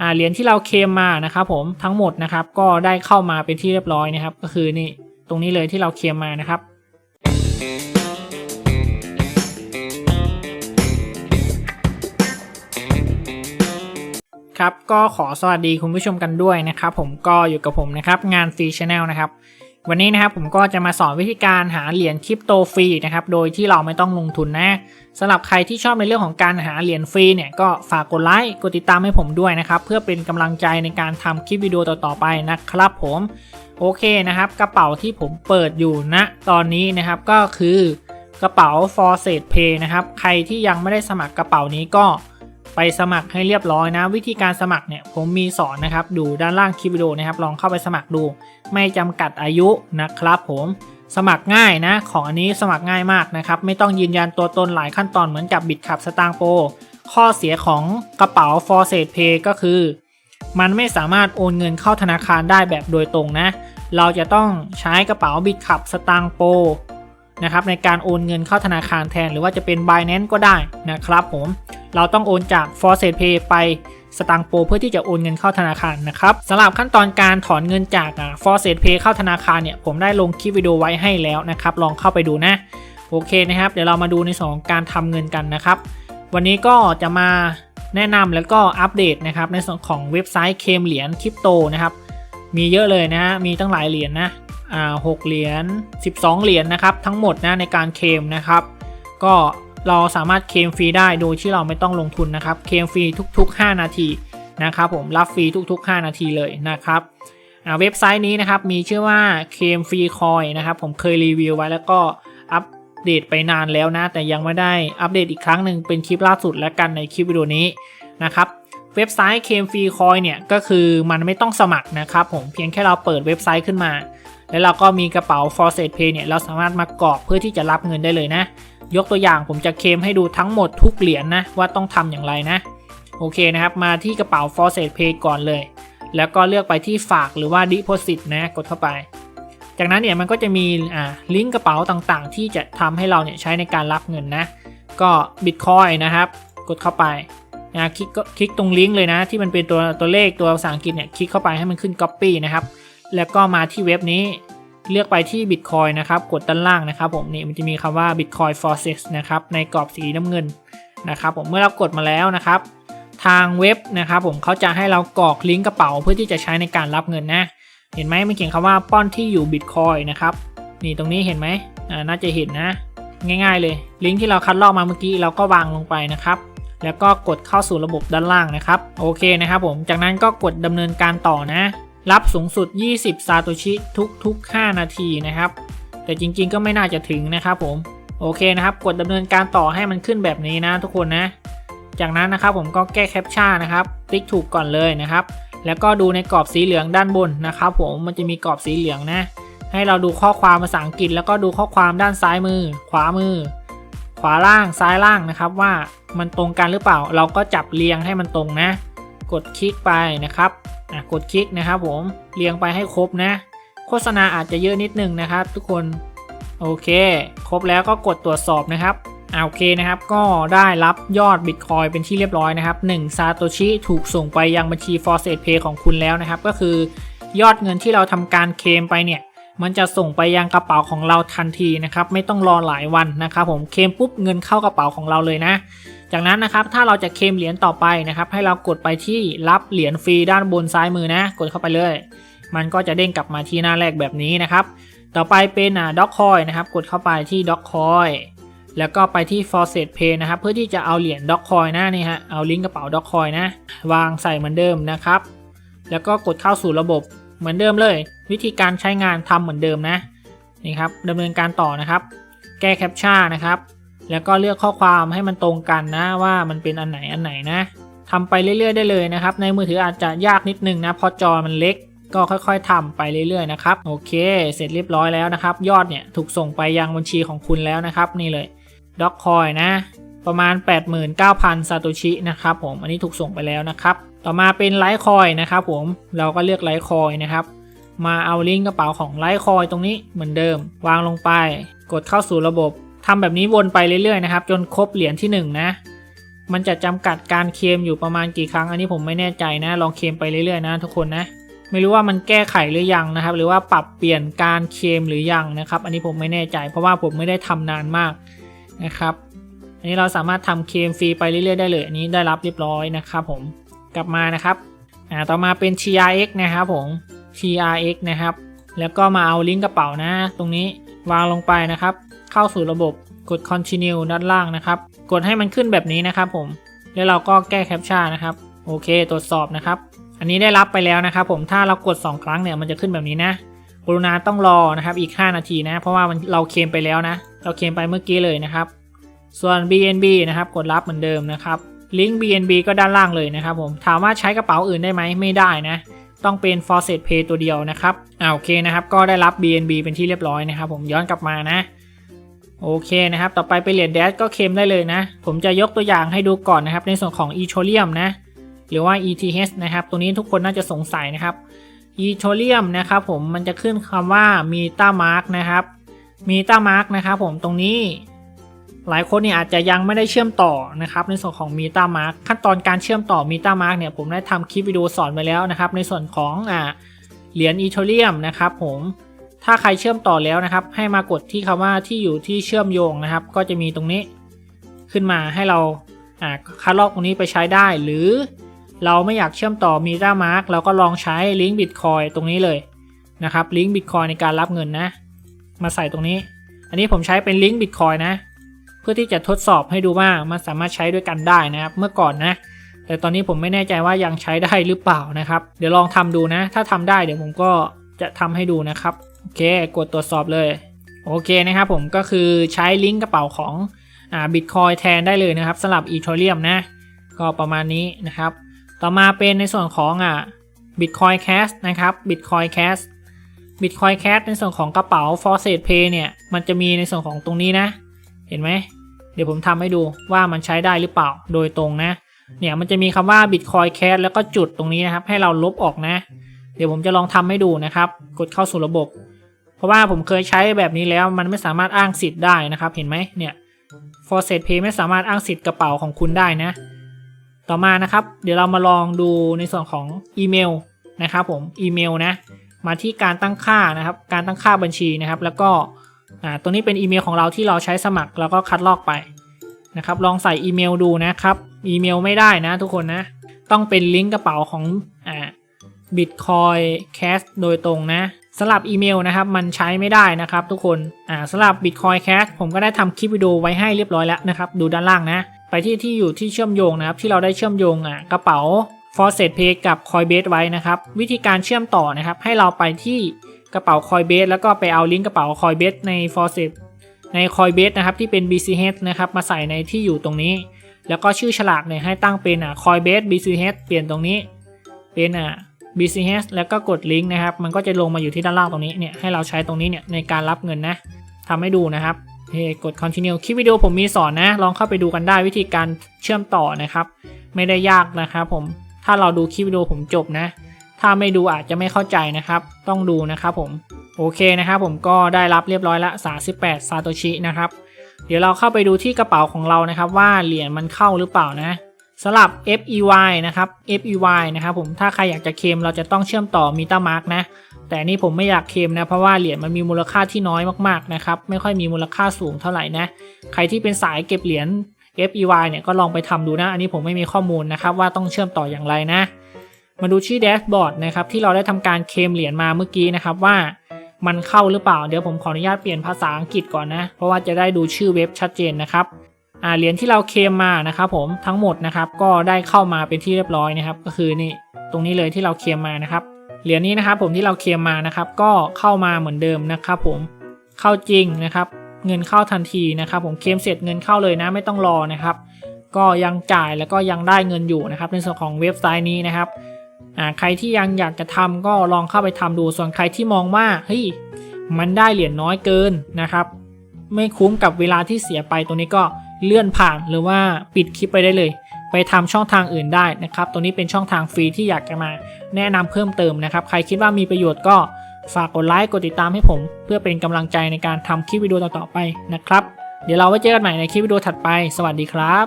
อ่าเหรียญที่เราเคลมมานะครับผมทั้งหมดนะครับก็ได้เข้ามาเป็นที่เรียบร้อยนะครับ ก็คือนี่ตรงนี้เลยที่เราเคลมมานะครับครับก็ขอสวัสดีคุณผู้ชมกันด้วยนะครับ ผมก็อยู่กับผมนะครับงานฟรีชาแนลนะครับ วันนี้นะครับผมก็จะมาสอนวิธีการหาเหรียญคริปโตฟรีนะครับ โดยที่เราไม่ต้องลงทุนนะสำหรับใครที่ชอบในเรื่องของการหาเหรียญฟรีเนี่ยก็ฝากกดไลค์กดติดตามให้ผมด้วยนะครับ เพื่อเป็นกำลังใจในการทำคลิปวิดีโอต่อๆไปนะครับผมโอเคนะครับ กระเป๋าที่ผมเปิดอยู่ณตอนนี้นะครับก็คือกระเป๋า f o r s e Pay นะครับ ใครที่ยังไม่ได้สมัครกระเป๋านี้ก็ ไปสมัครให้เรียบร้อยนะ วิธีการสมัครเนี่ยผมมีสอนนะครับดูด้านล่างคลิปวิดีโอนะครับลองเข้าไปสมัครดู ไม่จำกัดอายุนะครับผมสมัครง่ายนะ ของอันนี้สมัครง่ายมากนะครับ ไม่ต้องยืนยันตัวตนหลายขั้นตอนเหมือนกับบิตขับสตางโปข้อเสียของกระเป๋า f o r s e Pay ก็คือ มันไม่สามารถโอนเงินเข้าธนาคารได้แบบโดยตรงนะ เราจะต้องใช้กระเป๋าบิตขับสตางโป นะครับในการโอนเงินเข้าธนาคารแทน หรือว่าจะเป็น Binance ก็ได้นะครับผมเราต้องโอนจาก f o r s e Pay ไปสตางโปเพื่อที่จะโอนเงินเข้าธนาคารนะครับสำหรับขั้นตอนการถอนเงินจาก f o r s e Pay เข้าธนาคารเนี่ยผมได้ลงคลิปวิดีโอไว้ให้แล้วนะครับลองเข้าไปดูนะโอเคนะครับ เดี๋ยวเรามาดูในส่วนของการทำเงินกันนะครับ วันนี้ก็จะมาแนะนำแล้วก็อัปเดตนะครับในส่วนของเว็บไซต์เคมเหรียญคริปโตนะครับมีเยอะเลยนะฮะมีตั้งหลายเหรียญนะ อ่าหกเหรียญ12 เหรียญนะครับ ทั้งหมดนะในการเคมนะครับ ก็เราสามารถเคมฟรีได้โดยที่เราไม่ต้องลงทุนนะครับ เคมฟรีทุก ๆ 5 นาทีนะครับผมรับฟรีทุก ๆ 5 นาทีเลยนะครับเว็บไซต์นี้นะครับมีชื่อว่าเคมฟรีคอยนะครับผมเคยรีวิวไว้แล้วก็อัปเดตไปนานแล้วนะ แต่ยังไม่ได้อัปเดตอีกครั้งหนึ่งเป็นคลิปล่าสุดแล้วกันในคลิปวิดีโอนี้นะครับเว็บไซต์เคมฟรีคอยเนี่ยก็คือมันไม่ต้องสมัครนะครับผมเพียงแค่เราเปิดเว็บไซต์ขึ้นมา แล้วเราก็มีกระเป๋า f o r s e Pay เนี่ยเราสามารถมากรอกเพื่อที่จะรับเงินได้เลยนะ ยกตัวอย่างผมจะเคลมให้ดูทั้งหมดทุกเหรียญนนะว่าต้องทำอย่างไรนะโอเคนะครับมาที่กระเป๋า f o r s e Pay ก่อนเลย แล้วก็เลือกไปที่ฝากหรือว่า Deposit นะกดเข้าไป จากนั้นเนี่ยมันก็จะมีอ่าลิงก์กระเป๋าต่างๆ ที่จะทำให้เราเนี่ยใช้ในการรับเงินนะ ก็ Bitcoin นะครับ กดเข้าไปนะคลิกก็คลิกตรงลิงก์เลยนะที่มันเป็นตัวตัวเลขตัวภาษาอังกฤษเนี่ยคลิกเข้าไปให้มันขึ้น Copy นะครับ แล้วก็มาที่เว็บนี้เลือกไปที่ Bitcoin นะครับ กดด้านล่างนะครับ ผมนี่มันจะมีคำว่า Bitcoin Forces นะครับในกรอบสีน้ำเงินนะครับ ผมเมื่อเรากดมาแล้วนะครับ ทางเว็บนะครับ ผมเขาจะให้เรากรอกลิงก์กระเป๋าเพื่อที่จะใช้ในการรับเงินนะ เห็นไหมมันเขียนคำว่าป้อนที่อยู่ Bitcoin นะครับนี่ตรงนี้เห็นไหมน่าจะเห็นนะ ง่าย ๆ เลย ลิงก์ที่เราคัดลอกมาเมื่อกี้เราก็วางลงไปนะครับ แล้วก็กดเข้าสู่ระบบด้านล่างนะครับ โอเคนะครับ ผมจากนั้นก็กดดำเนินการต่อนะ รับสูงสุด 20 ซาโตชิทุกๆ 5 นาทีนะครับ แต่จริงๆก็ไม่น่าจะถึงนะครับผม โอเคนะครับ กดดำเนินการต่อให้มันขึ้นแบบนี้นะทุกคนนะ จากนั้นนะครับผมก็แก้แคปชั่นนะครับ ติ๊กถูกก่อนเลยนะครับ แล้วก็ดูในกรอบสีเหลืองด้านบนนะครับผม มันจะมีกรอบสีเหลืองนะ ให้เราดูข้อความภาษาอังกฤษ แล้วก็ดูข้อความด้านซ้ายมือ ขวามือ ขวาล่างซ้ายล่างนะครับว่ามันตรงกันหรือเปล่า เราก็จับเรียงให้มันตรงนะ กดคลิกไปนะครับอะกดคลิกนะครับผมเรียงไปให้ครบนะ โฆษณาอาจจะเยอะนิดนึงนะครับ ทุกคนโอเค ครบแล้วก็กดตรวจสอบนะครับอ่าโอเคนะครับ ก็ได้รับยอด Bitcoin เป็นที่เรียบร้อยนะครับ1ซาโตชิถูกส่งไปยังบัญชี f o r s e Pay ของคุณแล้วนะครับ ก็คือยอดเงินที่เราทำการเคลมไปเนี่ย มันจะส่งไปยังกระเป๋าของเราทันทีนะครับ ไม่ต้องรอหลายวันนะครับ ผมเคลมปุ๊บเงินเข้ากระเป๋าของเราเลยนะ จากนั้นนะครับถ้าเราจะเคมเหรียญต่อไปนะครับ ให้เรากดไปที่รับเหรียญฟรีด้านบนซ้ายมือนะ กดเข้าไปเลย มันก็จะเด้งกลับมาที่หน้าแรกแบบนี้นะครับ ต่อไปเป็นอ่าด็อกคอยนะครับ กดเข้าไปที่ด็อกคอยแล้วก็ไปที่ f o r s e Pay นะครับ เพื่อที่จะเอาเหรียญด็อกคอยนะนี่ฮะเอาลิงก์กระเป๋าด็อกคอยนะ วางใส่เหมือนเดิมนะครับ แล้วก็กดเข้าสู่ระบบเหมือนเดิมเลย วิธีการใช้งานทำเหมือนเดิมนะนี่ครับดำเนินการต่อนะครับ แก้แคปชั่นนะครับ แล้วก็เลือกข้อความให้มันตรงกันนะว่ามันเป็นอันไหนอันไหนนะทำไปเรื่อยๆได้เลยนะครับ ในมือถืออาจจะยากนิดนึงนะเพราะจอมันเล็กก็ค่อยๆทำไปเรื่อยๆนะครับโอเค เสร็จเรียบร้อยแล้วนะครับ ยอดเนี่ยถูกส่งไปยังบัญชีของคุณแล้วนะครับ นี่เลยด็อกคอยนะ ประมาณ 89,000ซาโตชินะครับผมอันนี้ถูกส่งไปแล้วนะครับ ต่อมาเป็นไลท์คอยนะครับผมเราก็เลือกไลท์คอยนะครับมาเอาลิงก์กระเป๋าของไลท์คอยตรงนี้เหมือนเดิม วางลงไป กดเข้าสู่ระบบ ทำแบบนี้วนไปเรื่อยๆนะครับ จนครบเหรียญที่1นะมันจะจำกัดการเคลมอยู่ประมาณกี่ครั้ง อันนี้ผมไม่แน่ใจนะ ลองเคลมไปเรื่อยๆนะทุกคนนะ ไม่รู้ว่ามันแก้ไขหรือยังนะครับ หรือว่าปรับเปลี่ยนการเคลมหรือยังนะครับ อันนี้ผมไม่แน่ใจ เพราะว่าผมไม่ได้ทำนานมากนะครับ อันนี้เราสามารถทำเคลมฟรีไปเรื่อยๆได้เลย อันนี้ได้รับเรียบร้อยนะครับ ผม กลับมานะครับอ่าต่อมาเป็น TRX นะครับผม TRX นะครับ แล้วก็มาเอาลิงก์กระเป๋านะ ตรงนี้วางลงไปนะครับ เข้าสู่ระบบกด continue ด้านล่างนะครับ กดให้มันขึ้นแบบนี้นะครับผม แล้วเราก็แก้แคปชั่นนะครับ โอเค ตรวจสอบนะครับ อันนี้ได้รับไปแล้วนะครับ ผม ถ้าเรากด 2 ครั้งเนี่ยมันจะขึ้นแบบนี้นะ กรุณาต้องรอนะครับอีก 5 นาทีนะ เพราะว่ามันเราเคลมไปแล้วนะ เราเคลมไปเมื่อกี้เลยนะครับ ส่วน BNB นะครับ กดรับเหมือนเดิมนะครับ ลิงก์ BNB ก็ด้านล่างเลยนะครับผม ถามว่าใช้กระเป๋าอื่นได้ไหมไม่ได้นะต้องเป็น f o r s e t Pay ตัวเดียวนะครับ อ่าโอเคนะครับ ก็ได้รับ BNB เป็นที่เรียบร้อยนะครับ ผมย้อนกลับมานะ โอเคนะครับ ต่อไปไปเหรียญแดชก็เคลมได้เลยนะ ผมจะยกตัวอย่างให้ดูก่อนนะครับ ในส่วนของ e t h e r e u m นะ หรือว่า ETH นะครับตรงนี้ทุกคนน่าจะสงสัยนะครับ e t h e r e u m นะครับผมมันจะขึ้นคำว่า Meta Mark นะครับ Meta Mark นะครับผมตรงนี้ หลายคนเนี่ยอาจจะยังไม่ได้เชื่อมต่อนะครับ ในส่วนของ Meta Mark ขั้นตอนการเชื่อมต่อ Meta Mark เนี่ยผมได้ทำคลิปวิดีโอสอนไปแล้วนะครับ ในส่วนของอ่าเหรียญ e t h e r e u m นะครับผม ถ้าใครเชื่อมต่อแล้วนะครับ ให้มากดที่คำว่าที่อยู่ที่เชื่อมโยงนะครับ ก็จะมีตรงนี้ขึ้นมาให้เราคัดลอกตรงนี้ไปใช้ได้ หรือเราไม่อยากเชื่อมต่อ Meta Mark เราก็ลองใช้ลิงก์ Bitcoin ตรงนี้เลยนะครับลิงก์ Bitcoin ในการรับเงินนะ มาใส่ตรงนี้ อันนี้ผมใช้เป็นลิงก์ Bitcoin นะ เพื่อที่จะทดสอบให้ดูว่ามันสามารถใช้ด้วยกันได้นะครับ เมื่อก่อนนะ แต่ตอนนี้ผมไม่แน่ใจว่ายังใช้ได้หรือเปล่านะครับ เดี๋ยวลองทำดูนะ ถ้าทำได้เดี๋ยวผมก็จะทำให้ดูนะครับ โอเคกดตรวจสอบเลย โอเคนะครับผมก็คือใช้ลิงก์กระเป๋าของอ่าบิตคอยแทนได้เลยนะครับสำหรับอีเทเรียมนะ ก็ประมาณนี้นะครับ ต่อมาเป็นในส่วนของอ่าบิตคอยแคสนะครับบิตคอยแคสบิตคอยแคสในส่วนของกระเป๋า f o r s e t Pay เนี่ย มันจะมีในส่วนของตรงนี้นะ เห็นไหม เดี๋ยวผมทำให้ดูว่ามันใช้ได้หรือเปล่าโดยตรงนะ เนี่ยมันจะมีคำว่า Bitcoin Cash แล้วก็จุดตรงนี้นะครับ ให้เราลบออกนะ เดี๋ยวผมจะลองทำให้ดูนะครับ กดเข้าสู่ระบบ ราะว่าผมเคยใช้แบบนี้แล้วมันไม่สามารถอ้างสิทธิ์ได้นะครับ เห็นไหมเนี่ย f o r s e t Pay ไม่สามารถอ้างสิทธิ์กระเป๋าของคุณได้นะ ต่อมานะครับ เดี๋ยวเรามาลองดูในส่วนของอีเมลนะครับผมอีเมลนะ มาที่การตั้งค่านะครับ การตั้งค่าบัญชีนะครับ แล้วก็อ่าตัวนี้เป็นอีเมลของเราที่เราใช้สมัครแล้วก็คัดลอกไปนะครับ ลองใส่อีเมลดูนะครับอีเมลไม่ได้นะทุกคนนะ ต้องเป็นลิงก์กระเป๋าของอ่า Bitcoin Cash โดยตรงนะ สำหรับอีเมลนะครับมันใช้ไม่ได้นะครับทุกคนอ่าสำหรับ Bitcoin Cash ผมก็ได้ทำคลิปวิดีโอไว้ให้เรียบร้อยแล้วนะครับดูด้านล่างนะ ไปที่ที่อยู่ที่เชื่อมโยงนะครับที่เราได้เชื่อมโยงอะกระเป๋า f o r s e t Pay กับ Coinbase ไว้นะครับวิธีการเชื่อมต่อนะครับให้เราไปที่กระเป๋า Coinbase แล้วก็ไปเอาลิงก์กระเป๋า Coinbase ใน f o r s e t ใน Coinbase นะครับที่เป็น BCH นะครับมาใส่ในที่อยู่ตรงนี้ แล้วก็ชื่อฉลากเนี่ยให้ตั้งเป็นอะ Coinbase BCH เปลี่ยนตรงนี้เป็นอะ BCH แล้วก็กดลิงก์นะครับ มันก็จะลงมาอยู่ที่ด้านล่างตรงนี้เนี่ยให้เราใช้ตรงนี้เนี่ยในการรับเงินนะทำให้ดูนะครับเฮ้กด continue คลิปวิดีโอผมมีสอนนะ ลองเข้าไปดูกันได้วิธีการเชื่อมต่อนะครับ ไม่ได้ยากนะครับผมถ้าเราดูคลิปวิดีโอผมจบนะ ถ้าไม่ดูอาจจะไม่เข้าใจนะครับ ต้องดูนะครับผมโอเคนะครับผมก็ได้รับเรียบร้อยละ 38 ซาโตชินะครับ เดี๋ยวเราเข้าไปดูที่กระเป๋าของเรานะครับ ว่าเหรียญมันเข้าหรือเปล่านะ สำหรับ FEY นะครับ FEY นะครับผมถ้าใครอยากจะเคมเราจะต้องเชื่อมต่อ MetaMask นะ แต่นี่ผมไม่อยากเคมนะเพราะว่าเหรียญมันมีมูลค่าที่น้อยมากๆนะครับไม่ค่อยมีมูลค่าสูงเท่าไหร่นะใครที่เป็นสายเก็บเหรียญ FEY เนี่ยก็ลองไปทำดูนะ อันนี้ผมไม่มีข้อมูลนะครับว่าต้องเชื่อมต่ออย่างไรนะ มาดูที่แดชบอร์ดนะครับที่เราได้ทำการเคมเหรียญมาเมื่อกี้นะครับว่ามันเข้าหรือเปล่า เดี๋ยวผมขออนุญาตเปลี่ยนภาษาอังกฤษก่อนนะ เพราะว่าจะได้ดูชื่อเว็บชัดเจนนะครับ อ่าเหรียญที่เราเคลมมานะครับผมทั้งหมดนะครับก็ได้เข้ามาเป็นที่เรียบร้อยนะครับ ก็คือนี่ตรงนี้เลยที่เราเคลมมานะครับเหรียญนี้นะครับผมที่เราเคลมมานะครับ ก็เข้ามาเหมือนเดิมนะครับ ผมเข้าจริงนะครับ เงินเข้าทันทีนะครับ ผมเคลมเสร็จเงินเข้าเลยนะไม่ต้องรอนะครับ ก็ยังจ่ายแล้วก็ยังได้เงินอยู่นะครับ ในส่วนของเว็บไซต์นี้นะครับอ่าใครที่ยังอยากจะทำก็ลองเข้าไปทำดูส่วนใครที่มองว่าเฮ้ยมันได้เหรียญน้อยเกินนะครับ ไม่คุ้มกับเวลาที่เสียไปตรงนี้ก็ เลื่อนผ่านหรือว่าปิดคลิปไปได้เลย ไปทำช่องทางอื่นได้นะครับ ตัวนี้เป็นช่องทางฟรีที่อยากจะมาแนะนำเพิ่มเติมนะครับ ใครคิดว่ามีประโยชน์ก็ฝากกดไลค์กดติดตามให้ผม เพื่อเป็นกำลังใจในการทำคลิปวิดีโอต่อๆไปนะครับ เดี๋ยวเราไว้เจอกันใหม่ในคลิปวิดีโอถัดไป สวัสดีครับ